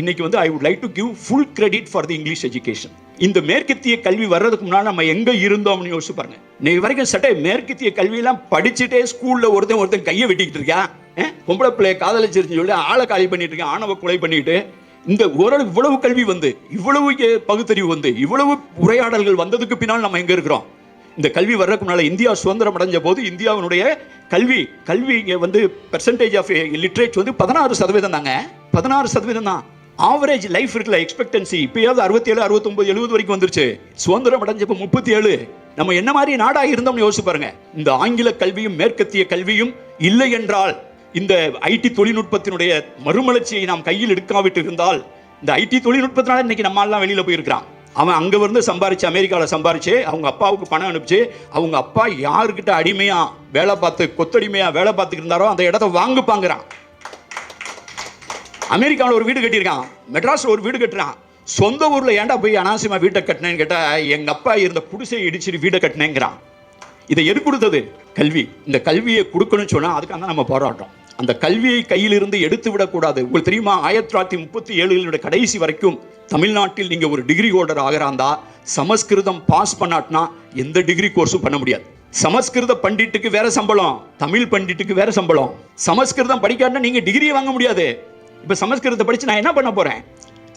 இன்னைக்கு வந்து I would like to give full credit for the English education இந்த மேற்கத்திய கல்வி வர்றதுக்கு முன்னாடி நம்ம எங்க இருந்தோம்னு யோசிச்சு பாருங்க. நீ வரைக்கும் சட்டை மேற்கத்திய கல்வியெல்லாம் படிச்சுட்டே ஸ்கூல்ல ஒருத்தன் ஒருத்தன் கையை வெட்டிக்கிட்டு இருக்கியா? பொம்பளை பிள்ளைய காதலிச்சிருச்சுன்னு சொல்லி ஆளை காலி பண்ணிட்டு இருக்கான் ஆணவ கொலை பண்ணிட்டு. இந்த ஓரளவு இவ்வளவு கல்வி வந்து இவ்வளவு பகுத்தறிவு வந்து இவ்வளவு உரையாடல்கள் வந்ததுக்கு பின்னால் நம்ம எங்க இருக்கிறோம்? இந்த கல்வி வர்றதுக்கு முன்னால் இந்தியா சுதந்திரம் அடைஞ்ச போது இந்தியாவினுடைய கல்வி கல்வி இங்கே வந்து பெர்சன்டேஜ் ஆஃப் லிட்ரேச்சர் வந்து பதினாறு சதவீதம் தாங்க. பதினாறு சதவீதம் தான். ஆவரேஜ் லைஃப் இருக்குல்ல எக்ஸ்பெக்டன்சி இப்பயாவது அறுபத்தேழு அறுபத்தொம்பது எழுபது வரைக்கும் வந்துருச்சு. சுதந்திரம் அடைஞ்சப்போ முப்பத்தி ஏழு நம்ம என்ன மாதிரி நாடாக இருந்தோம்னு யோசிச்சு பாருங்க. இந்த ஆங்கில கல்வியும் மேற்கத்திய கல்வியும் இல்லை என்றால் இந்த ஐடி தொழில்நுட்பத்தினுடைய மறுமலர்ச்சியை நாம் கையில் எடுக்காவிட்டு இருந்தால் இந்த ஐடி தொழில்நுட்பத்தினால இன்னைக்கு நம்ம வெளியில் போயிருக்கிறான். அவன் அங்கே இருந்து சம்பாரிச்சு அமெரிக்காவில் சம்பாரிச்சு அவங்க அப்பாவுக்கு பணம் அனுப்பிச்சு அவங்க அப்பா யாருக்கிட்ட அடிமையாக வேலை பார்த்து கொத்தடிமையாக வேலை பார்த்துக்கிட்டு இருந்தாரோ அந்த இடத்த வாங்குப்பாங்கிறான். அமெரிக்காவில் ஒரு வீடு கட்டியிருக்கான். மெட்ராஸில் ஒரு வீடு கட்டுறான். சொந்த ஊரில் ஏன்டா போய் அனாவசியமாக வீட்டை கட்டினேன்னு கேட்டால் எங்கள் அப்பா இருந்த குடிசையை இடிச்சிட்டு வீடை கட்டினேங்கிறான். இதை எது கொடுத்தது? கல்வி. இந்த கல்வியை கொடுக்கணும்னு சொன்னால் அதுக்காக தான் நம்ம போராட்டம் அந்த கல்வியை கையிலிருந்து எடுத்து விடக்கூடாது. உங்களுக்கு தெரியுமா ஆயிரத்தி தொள்ளாயிரத்தி முப்பத்தி ஏழுகளுடைய கடைசி வரைக்கும் தமிழ்நாட்டில் நீங்கள் ஒரு டிகிரி ஹோல்டர் ஆகிறாந்தா சமஸ்கிருதம் பாஸ் பண்ணாட்டினா எந்த டிகிரி கோர்ஸும் பண்ண முடியாது. சமஸ்கிருத பண்டிட்டுக்கு வேற சம்பளம். தமிழ் பண்டிட்டுக்கு வேற சம்பளம். சமஸ்கிருதம் படிக்காட்டினா நீங்கள் டிகிரியை வாங்க முடியாது. இப்போ சமஸ்கிருதத்தை படித்து நான் என்ன பண்ண போகிறேன்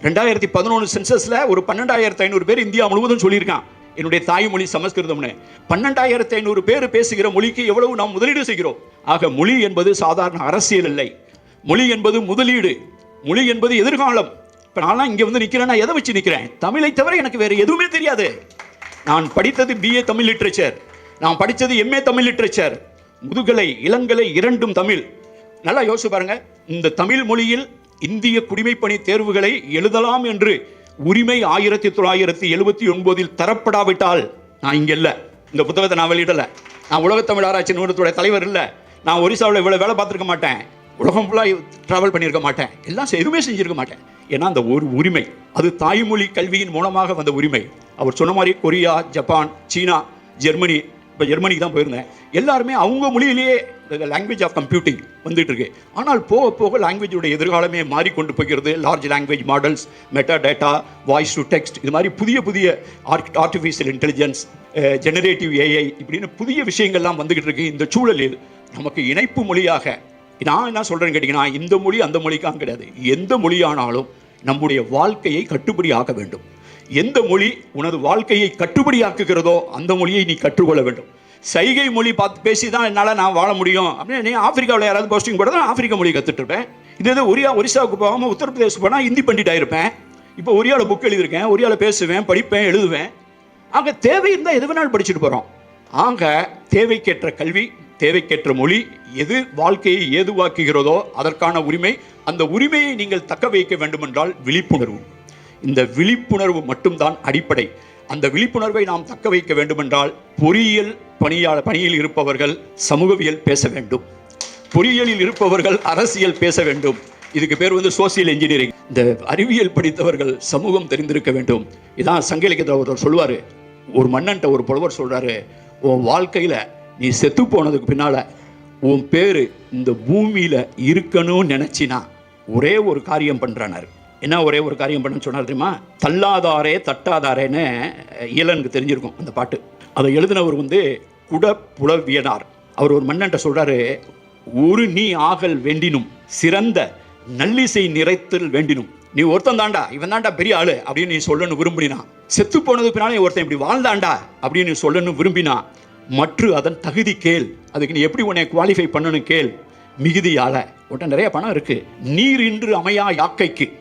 ரெண்டாயிரத்தி பதினொன்று சென்சஸில் ஒரு பன்னெண்டாயிரத்து ஐநூறு பேர் இந்தியா முழுவதும் சொல்லியிருக்கான். என்னுடைய தாய்மொழி சமஸ்கிருதம்னு. பன்னெண்டாயிரத்து ஐநூறு பேர் பேசுகிற மொழிக்கு எவ்வளவு நாம் முதலீடு செய்கிறோம்? ஆக மொழி என்பது சாதாரண அரசியல் இல்லை. மொழி என்பது முதலீடு. மொழி என்பது எதிர்காலம். இப்போ நான்லாம் இங்கே வந்து நிற்கிறேன்னா எதை வச்சு நிற்கிறேன் தமிழை தவிர எனக்கு வேறு எதுவுமே தெரியாது. நான் படித்தது பிஏ தமிழ் லிட்ரேச்சர் நான் படித்தது எம்ஏ தமிழ் லிட்ரேச்சர் முதுகலை இளங்கலை இரண்டும் தமிழ். நல்லா யோசிச்சு பாருங்க. இந்த தமிழ் மொழியில் இந்திய குடிமைப்பணி தேர்வுகளை எழுதலாம் என்று உரிமை ஆயிரத்தி தொள்ளாயிரத்தி எழுபத்தி ஒன்பதில் தரப்படாவிட்டால் நான் இங்கே இல்லை. இந்த புத்தகத்தை நான் வெளியிடலை. நான் உலக தமிழ் ஆராய்ச்சி நிறுவனத்துடைய தலைவர் இல்லை. நான் ஒரிசாவில் இவ்வளோ வேலை பார்த்துருக்க மாட்டேன். உலகம் ஃபுல்லாக ட்ராவல் பண்ணியிருக்க மாட்டேன். எல்லாம் எதுவுமே செஞ்சுருக்க மாட்டேன். ஏன்னா அந்த ஒரு உரிமை அது தாய்மொழி கல்வியின் மூலமாக வந்த உரிமை. அவர் சொன்ன மாதிரி கொரியா ஜப்பான் சீனா ஜெர்மனி இப்போ ஜெர்மனிக்கு தான் போயிருந்தேன். எல்லாருமே அவங்க மொழியிலேயே லாங்குவேஜ் ஆஃப் கம்ப்யூட்டிங் வந்துட்டு இருக்கு ஆனால் போக போக லாங்குவேஜோட எதிர்காலமே மாறிக்கொண்டு போகிறது. Large language models metadata voice to text இது மாதிரி புதிய புதிய ஆர்டிஃபிஷியல் இன்டெலிஜென்ஸ் ஜெனரேட்டிவ் ஏஐ இப்படின்னு புதிய விஷயங்கள்லாம் வந்துகிட்டு இருக்கு. இந்த சூழலில் நமக்கு இணைப்பு மொழியாக நான் என்ன சொல்கிறேன்னு கேட்டிங்கன்னா இந்த மொழி அந்த மொழிக்காக கிடையாது. எந்த மொழியானாலும் நம்முடைய வாழ்க்கையை கட்டுப்படி ஆக்க வேண்டும். எந்த மொழி உனது வாழ்க்கையை கட்டுப்படியாக்குகிறதோ அந்த மொழியை நீ கற்றுக்கொள்ள வேண்டும். சைகை மொழி பார்த்து பேசி தான் என்னால் நான் வாழ முடியும். அப்படின்னு நீ ஆப்பிரிக்காவில் யாராவது போஸ்டிங் போட தான் ஆப்பிரிக்க மொழி கற்றுட்டு இருப்பேன். இதே இது ஒரியா ஒரிசாவுக்கு போகாமல் உத்தரப்பிரதேசம் போனால் ஹிந்தி பண்டிட்டாக இருப்பேன். இப்போ ஒரியாவில் புக் எழுதியிருக்கேன் ஒரியாவில் பேசுவேன் படிப்பேன் எழுதுவேன். ஆக தேவை இருந்தால் எது வேணாலும் படிச்சுட்டு போகிறோம் ஆக தேவைக்கேற்ற கல்வி தேவைக்கேற்ற மொழி எது வாழ்க்கையை ஏதுவாக்குகிறதோ அதற்கான உரிமை அந்த உரிமையை நீங்கள் தக்க வைக்க வேண்டுமென்றால் விழிப்புணர்வு. இந்த விழிப்புணர்வு மட்டும்தான் அடிப்படை. அந்த விழிப்புணர்வை நாம் தக்க வைக்க வேண்டுமென்றால் பொறியியல் பணியாளர் பணியில் இருப்பவர்கள் சமூகவியல் பேச வேண்டும். பொறியியலில் இருப்பவர்கள் அரசியல் பேச வேண்டும். இதுக்கு பேர் வந்து சோசியல் இன்ஜினியரிங். இந்த அறிவியல் படித்தவர்கள் சமூகம் தெரிந்திருக்க வேண்டும். இதான் சங்க இலக்கியத்தில் ஒருத்தர் சொல்லுவார். ஒரு மன்னன்ட்ட ஒரு புலவர் சொல்றாரு உன் வாழ்க்கையில நீ செத்து போனதுக்கு பின்னால உன் பேரு இந்த பூமியில இருக்கணும்னு நினச்சினா ஒரே ஒரு காரியம் பண்றானாரு. என்ன ஒரே ஒரு காரியம் பண்ணுன்னு சொன்னார் தெரியுமா? தள்ளாதாரே தட்டாதாரேன்னு இயலனுக்கு தெரிஞ்சிருக்கும் அந்த பாட்டு. அதை எழுதினவர் வந்து குடப்புலவியனார். அவர் ஒரு மன்னன்ட்ட சொல்கிறாரு ஒரு நீ ஆகல் வேண்டினும் சிறந்த நல்லிசை நிறைத்தல் வேண்டினும். நீ ஒருத்தன் தாண்டா இவன் தாண்டா பெரிய ஆளு அப்படின்னு நீ சொல்லணும் விரும்பினா. செத்து போனதுக்கு பின்னாலே ஒருத்தன் இப்படி வாழ்ந்தாண்டா அப்படின்னு நீ சொல்லணும் விரும்பினா மற்ற அதன் தகுதி கேள். அதுக்கு நீ எப்படி உன்னை குவாலிஃபை பண்ணணும் கேள். மிகுதியால. உன்ட்ட நிறைய பணம் இருக்கு. நீர் இன்று அமையா யாக்கைக்கு.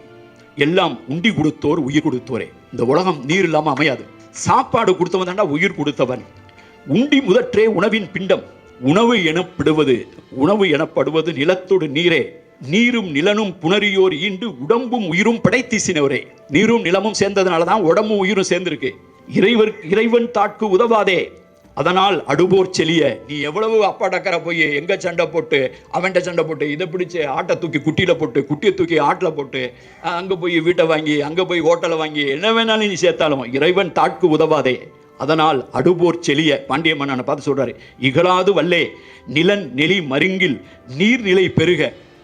எல்லாம் உண்டி கொடுத்தோர் உயிர் கொடுத்தோரே. இந்த உலகம் நீர் இல்லாமல் அமையாது. சாப்பாடு கொடுத்தவன் தாண்டா உயிர் கொடுத்தவன். உண்டி முதற்றே உணவின் பிண்டம். உணவு எனப்படுவது உணவு எனப்படுவது நிலத்தோடு நீரே. நீரும் நிலனும் புணரியோர் ஈண்டு உடம்பும் உயிரும் படைத்தீசினவரே. நீரும் நிலமும் சேர்ந்ததுனால தான் உடம்பும் உயிரும் சேர்ந்திருக்கு. இறைவர் இறைவன் தாட்கு உதவாதே. அதனால் அடுபோர் செலிய நீ எவ்வளவு அப்பா டக்கரை போய் எங்க சண்டை போட்டு அவன்கிட்ட சண்டை போட்டு இதை பிடிச்சி ஆட்டை தூக்கி குட்டியில போட்டு குட்டியை தூக்கி ஆட்டில் போட்டு அங்கே போய் வீட்டை வாங்கி அங்கே போய் ஹோட்டலை வாங்கி என்ன வேணாலும் நீ சேர்த்தாலும் இறைவன் தாட்கு உதவாதே. அதனால் அடுபோர் செலிய பாண்டிய மன்னனை பார்த்து சொல்றாரு இகழாது வல்லே நிலன் நெலி மருங்கில் நீர்நிலை பெருக.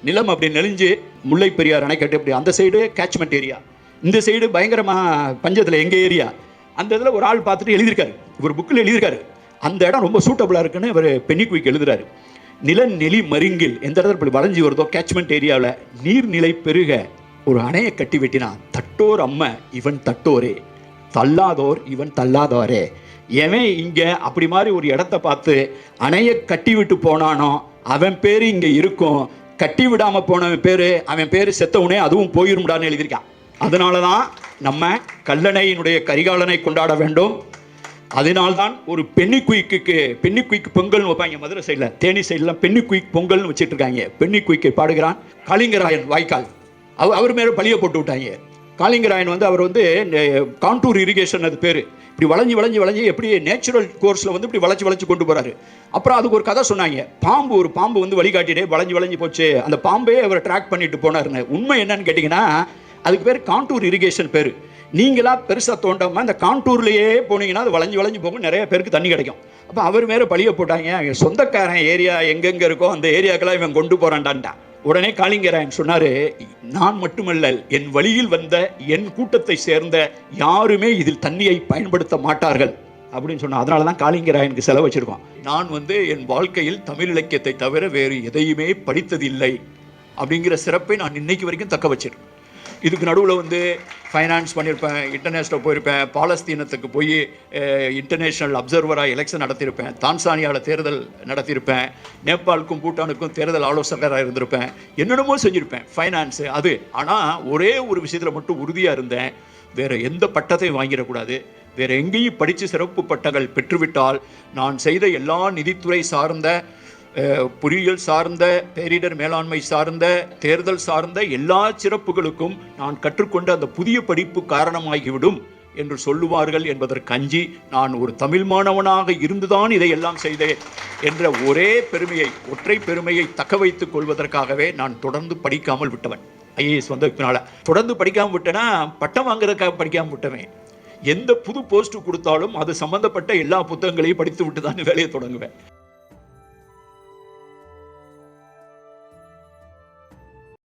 நிலம் அப்படி நெளிஞ்சு முல்லை பெரியார் அணைக்கட்டு அப்படி அந்த சைடு கேட்ச்மெண்ட் ஏரியா இந்த சைடு பயங்கரமாக பஞ்சத்தில் எங்கள் ஏரியா அந்த இதில் ஒரு ஆள் பார்த்துட்டு எழுதியிருக்காரு. இவர் புக்கில் எழுதியிருக்காரு. அந்த இடம் ரொம்ப சூட்டபுளாக இருக்குன்னு இவர் பென்னிக்குவிக்கு எழுதுறாரு. நிலநெலி மருங்கில் எந்த இடத்துல இப்படி வளைஞ்சி வருதோ கேட்ச்மெண்ட் ஏரியாவில் நீர்நிலை பெருக ஒரு அணையை கட்டி வெட்டினான் தட்டோர் அம்ம இவன் தட்டோரே. தள்ளாதோர் இவன் தள்ளாதோரே. எவன் இங்கே அப்படி மாதிரி ஒரு இடத்த பார்த்து அணையை கட்டி விட்டு போனானோ அவன் பேர் இங்கே இருக்கும். கட்டி விடாமல் போனவன் பேர் அவன் பேர் செத்தவனே அதுவும் போயிரும்டான்னு எழுதியிருக்கான். அதனால தான் நம்ம கல்லணையினுடைய கரிகாலனை கொண்டாட வேண்டும். அதனால்தான் ஒரு பென்னி குயிக்கு பென்னி குயிக் பொங்கல்னு வைப்பாங்க. மதுரை சைடில் தேனி சைடில் பென்னி குயிக் பொங்கல்னு வச்சுட்டு இருக்காங்க பென்னி குயிக்கை பாடுகிறான் காளிங்கராயன் வாய்க்கால். அவர் அவர் மேலே பழிய போட்டு விட்டாங்க. காளிங்கராயன் வந்து அவர் வந்து கான்டூர் இரிகேஷன் அது பேர். இப்படி வளைஞ்சு வளைஞ்சு வளைஞ்சு எப்படி நேச்சுரல் கோர்ஸில் வந்து இப்படி வளைச்சு வளைச்சு கொண்டு போகிறாரு அப்புறம் அதுக்கு ஒரு கதை சொன்னாங்க. பாம்பு ஒரு பாம்பு வந்து வழிகாட்டிட்டே வளைஞ்சு வளைஞ்சு போச்சு. அந்த பாம்பே அவர் ட்ராக் பண்ணிட்டு போனாருன்னு. உண்மை என்னன்னு கேட்டிங்கன்னா அதுக்கு பேர் கான்டூர் இரிகேஷன் பேர். நீங்களா பெருசாக தோண்டாமல் அந்த கான்டூர்லேயே போனீங்கன்னா அது வளைஞ்சு வளைஞ்சு போகும். நிறைய பேருக்கு தண்ணி கிடைக்கும். அப்போ அவர் மேலே பழிய போட்டாங்க. சொந்தக்காரன் ஏரியா எங்கெங்கே இருக்கோ அந்த ஏரியாக்கெல்லாம் இவன் கொண்டு போகிறான்டான்ட்டான் உடனே காளிங்கராயன் சொன்னார் நான் மட்டுமல்ல என் வழியில் வந்த என் கூட்டத்தை சேர்ந்த யாருமே இதில் தண்ணியை பயன்படுத்த மாட்டார்கள். அப்படின்னு சொன்னா அதனால தான் காளிங்கராயனுக்கு செலவு வச்சிருக்கோம். நான் வந்து என் வாழ்க்கையில் தமிழ் இலக்கியத்தை தவிர வேறு எதையுமே படித்ததில்லை. அப்படிங்கிற சிறப்பை நான் இன்னைக்கு வரைக்கும் தக்க வச்சிருக்கேன். இதுக்கு நடுவில் வந்து ஃபைனான்ஸ் பண்ணியிருப்பேன் இன்டர்நேஷ்னல் போயிருப்பேன் பாலஸ்தீனத்துக்கு போய் இன்டர்நேஷ்னல் அப்சர்வராக எலெக்ஷன் நடத்தியிருப்பேன் தான்சானியாவில் தேர்தல் நடத்தியிருப்பேன் நேபாளுக்கும் பூட்டானுக்கும் தேர்தல் ஆலோசகராக இருந்திருப்பேன் என்னென்னமோ செஞ்சுருப்பேன் ஃபைனான்ஸு அது. ஆனால் ஒரே ஒரு விஷயத்தில் மட்டும் உறுதியாக இருந்தேன். வேறு எந்த பட்டத்தையும் வாங்கிடக்கூடாது. வேறு எங்கேயும் படித்து சிறப்பு பட்டங்கள் பெற்றுவிட்டால் நான் செய்த எல்லா நிதித்துறை சார்ந்த பொறியியல் சார்ந்த பேரிடர் மேலாண்மை சார்ந்த தேர்தல் சார்ந்த எல்லா சிறப்புகளுக்கும் நான் கற்றுக்கொண்ட அந்த புதிய படிப்பு காரணமாகிவிடும் என்று சொல்லுவார்கள் என்பதற்கு அஞ்சி நான் ஒரு தமிழ் மாணவனாக இருந்துதான் இதையெல்லாம் செய்தேன் என்ற ஒரே பெருமையை ஒற்றை பெருமையை தக்க வைத்துக் கொள்வதற்காகவே நான் தொடர்ந்து படிக்காமல் விட்டவன். ஐஏஎஸ் வந்ததுனால தொடர்ந்து படிக்காமல் விட்டேன்னா பட்டம் வாங்குறதுக்காக படிக்காமல் விட்டவன். எந்த புது போஸ்ட் கொடுத்தாலும் அது சம்பந்தப்பட்ட எல்லா புத்தகங்களையும் படித்து விட்டு தான் வேலையை தொடங்குவேன்.